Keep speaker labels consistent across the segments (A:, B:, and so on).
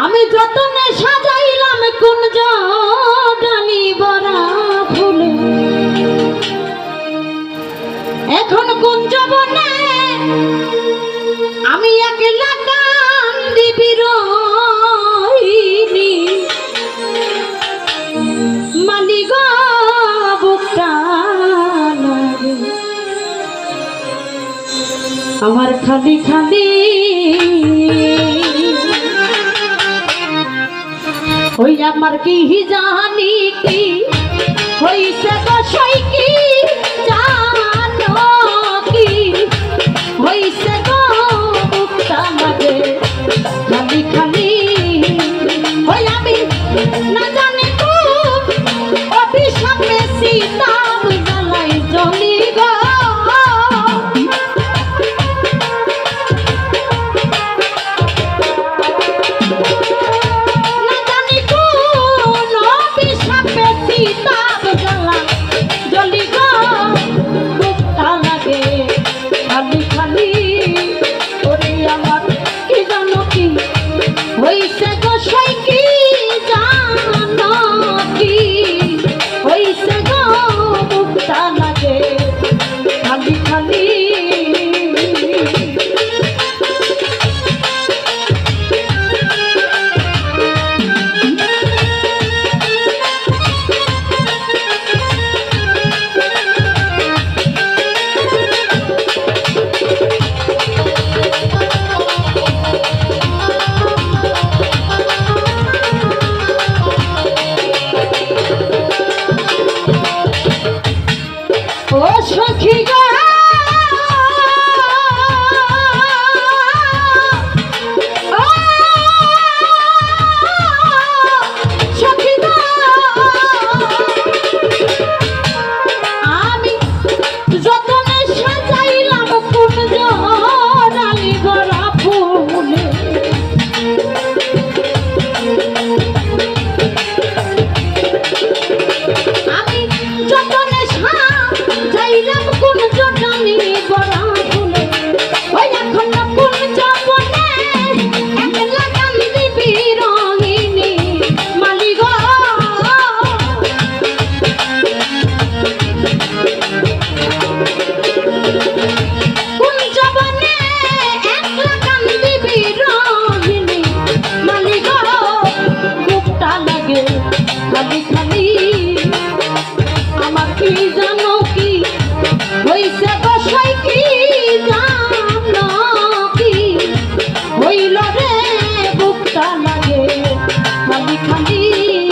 A: আমি যতনে সাজাইলাম কুঞ্জ ডানি বরা ফুল। এখন কুঞ্জ বনে আমি একলা কান্দি বিরোহিনী মালিগ আমার খালি খালি ওই আমার কি জানি কি? হইছে তো সই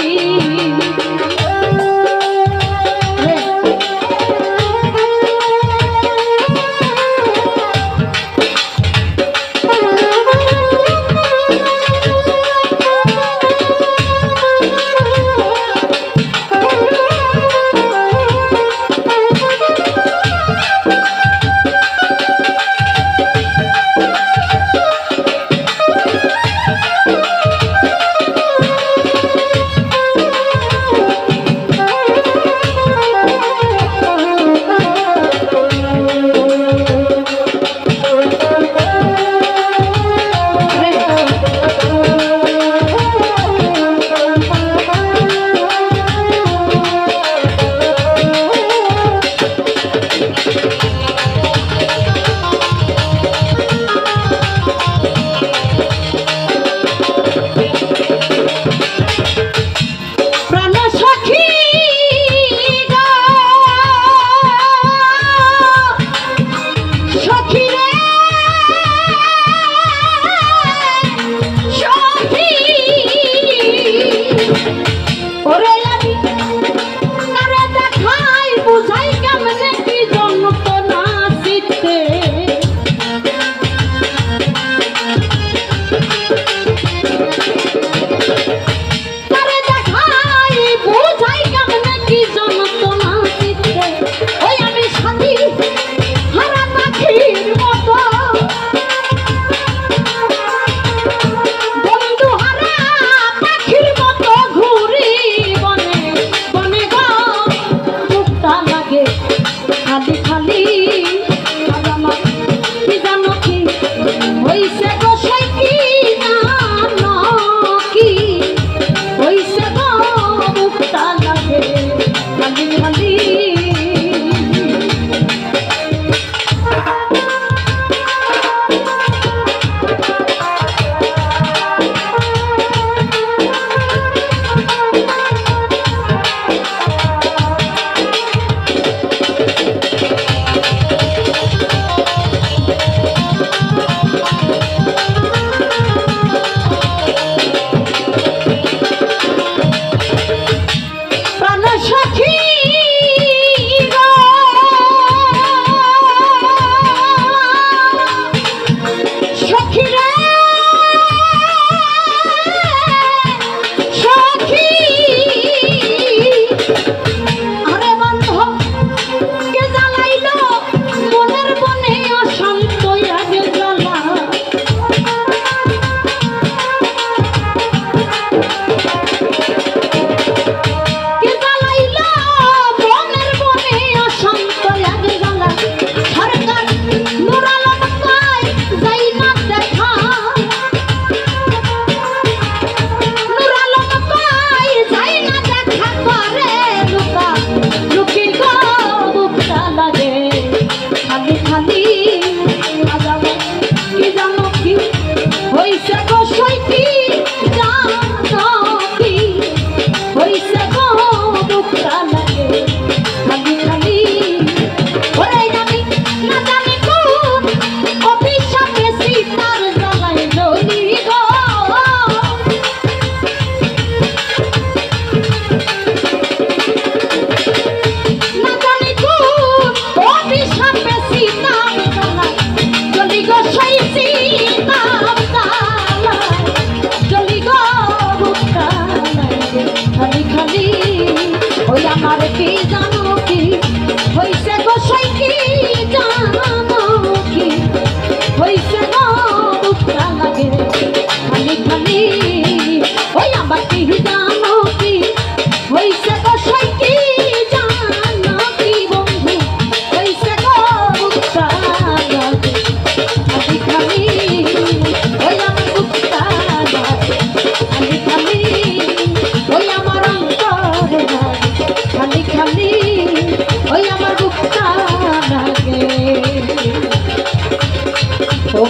A: Thank you. সখী Look কি জানো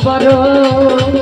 A: বড়